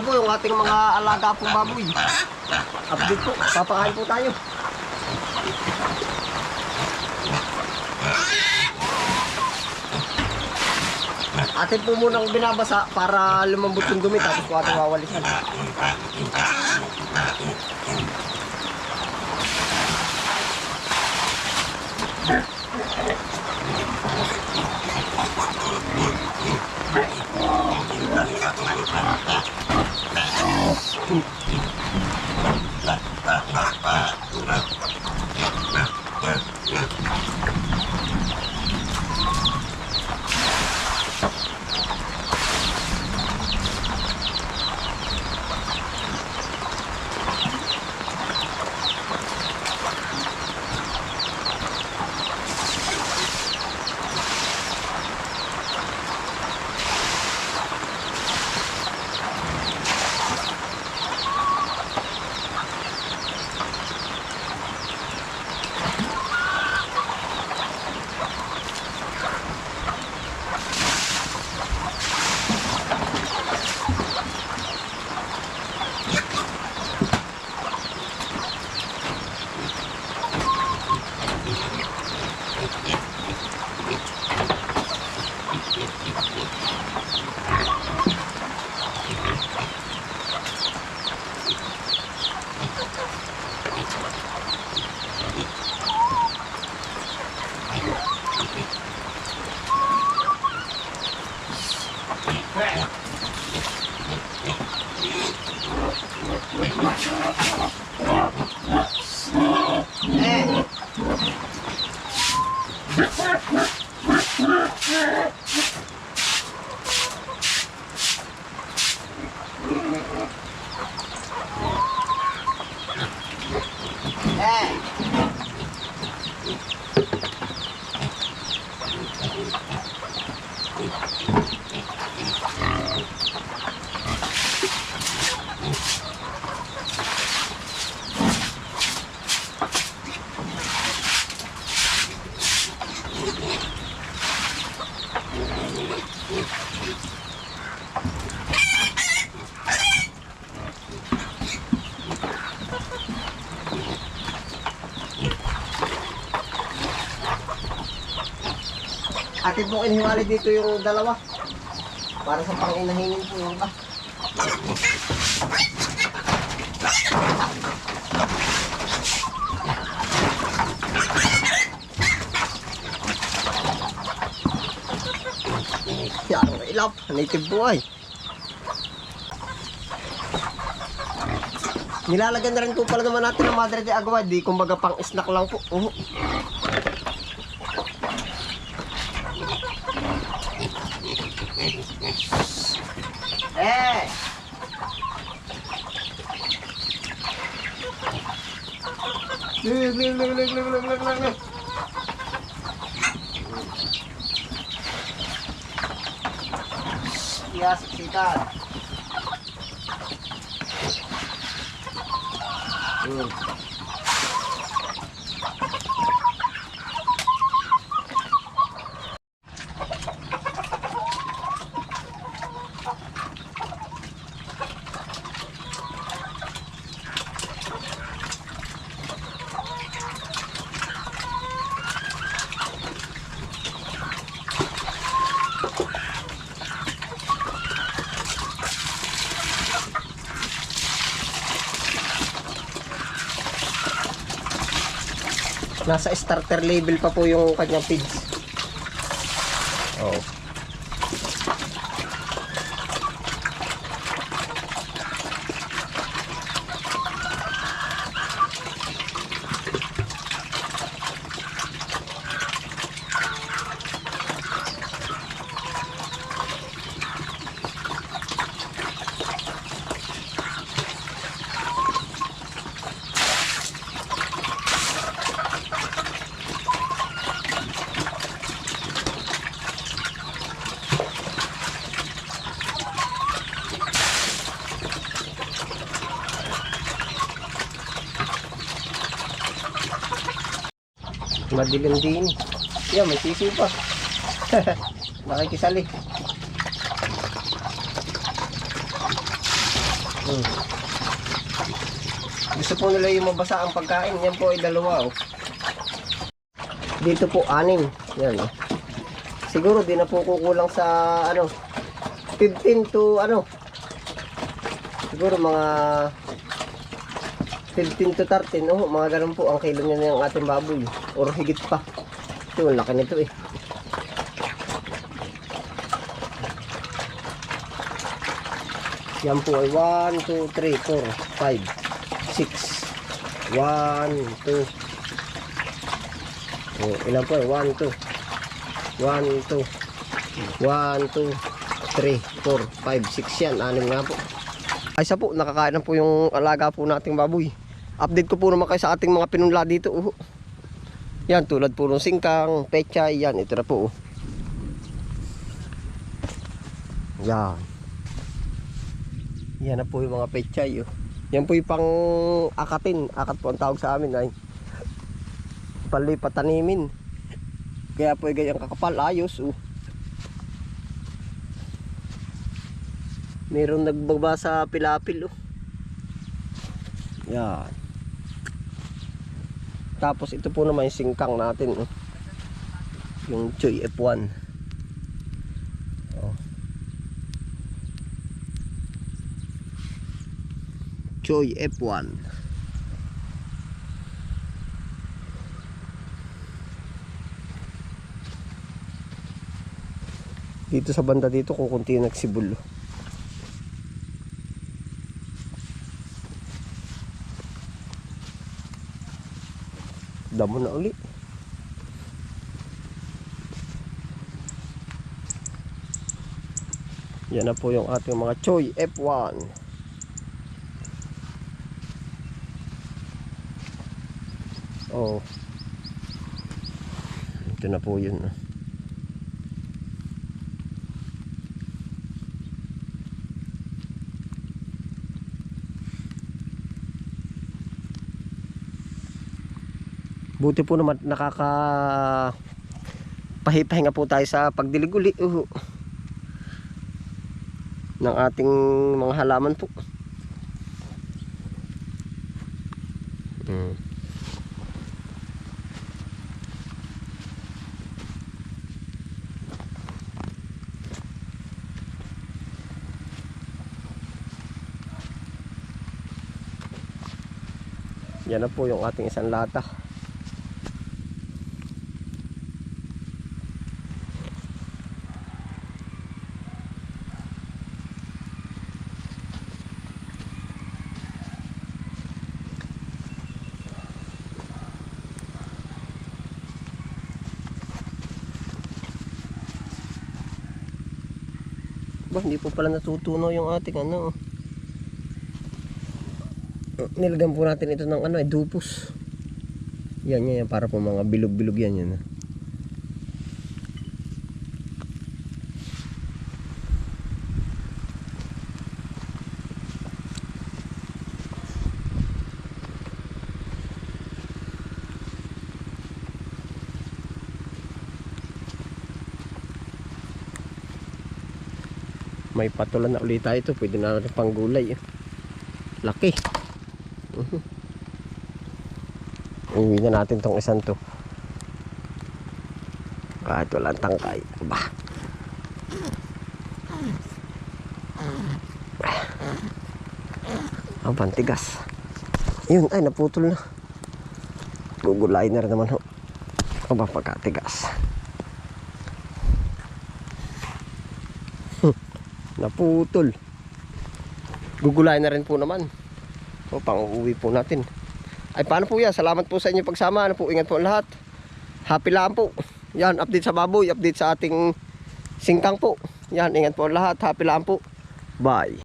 na po yung ating mga alaga pong baboy. Update po, papakain po tayo. Atin po muna ang binabasa para lumambot yung dumi tapos po ating wawalisan. Eh, Ooh. Atin pong iniwali dito yung dalawa. Para sa pang-inahingin po yung iba. Yan, ilap. Native buhay. Nilalagyan na rin po pala naman natin ng Madre de Agua. Di kumbaga pang snack lang po. Uh. Eh! Bili, bili, bili, bili, bili, bili, bili. Ya, siksikan. Nasa starter level pa po yung kanyang feeds. Oh. Madilim din. Yan, may sisiw pa. Nakikisali. Hmm. Gusto po nila yung mabasa ang pagkain. Yan po ay dalawa. Oh. Dito po anim. Yan. Oh. Siguro di na po kukulang sa ano 15 to ano siguro mga 15 to 13 oh, mga ganun po ang kilo niya ng ating baboy. Or higit pa. Ito laki nito eh. Yan po ay 1, 2, 3, 4, 5, 6 1, 2 oh, ilan po ay 1, 2 1, 2 1, 2 3, 4, 5, 6 yan anim nga po ay sa po nakakain na po yung alaga po nating baboy update ko po naman kayo sa ating mga pinunla dito uh. yan tulad po ng singkang pechay yan ito na po uh. yan yan na po yung mga pechay. Oh. Yan po yung pang akatin. Akat po ang tawag sa amin ay palipatanimin. Kaya po yung ganyang kakapal. Ayos. Oh. Meron nagbaba sa pilapil. Oh. Yan. Tapos ito po naman yung singkang natin. Oh. Yung Choy F1. Oh. Choy F1 dito sa banda dito kukunti yung nagsibol damo na uli yan na po yung ating mga Choy F1 Oh. Ito na po yun. Buti po naman nakaka pahipahinga po tayo sa pagdilig uli uh, ng ating mga halaman po. Mm. Yan na po yung ating isang lata. Ba, hindi po pala natutunaw yung ating ano. Nilagyan po natin ito ng ano eh, dupos. Yan, yan, yan. Para po mga bilog-bilog yan, yan. May patulan na ulit tayo ito. Pwede na natin pang gulay. eh. Laki. Mhm. Uwi na natin tong isang to. Kahit walang tangkay. Aba. Ang pantigas. Yun, ay naputol na. Gugulay na rin naman ho. Aba pagkatigas. Hmm, Naputol. Gugulay na rin po naman. O, pang uwi po natin. Ay, paano po yan? Salamat po sa inyong pagsama. Ano po, ingat po lahat. Happy lang po. Yan, update sa baboy, update sa ating singkang po. Yan, ingat po lahat. Happy lang po. Bye.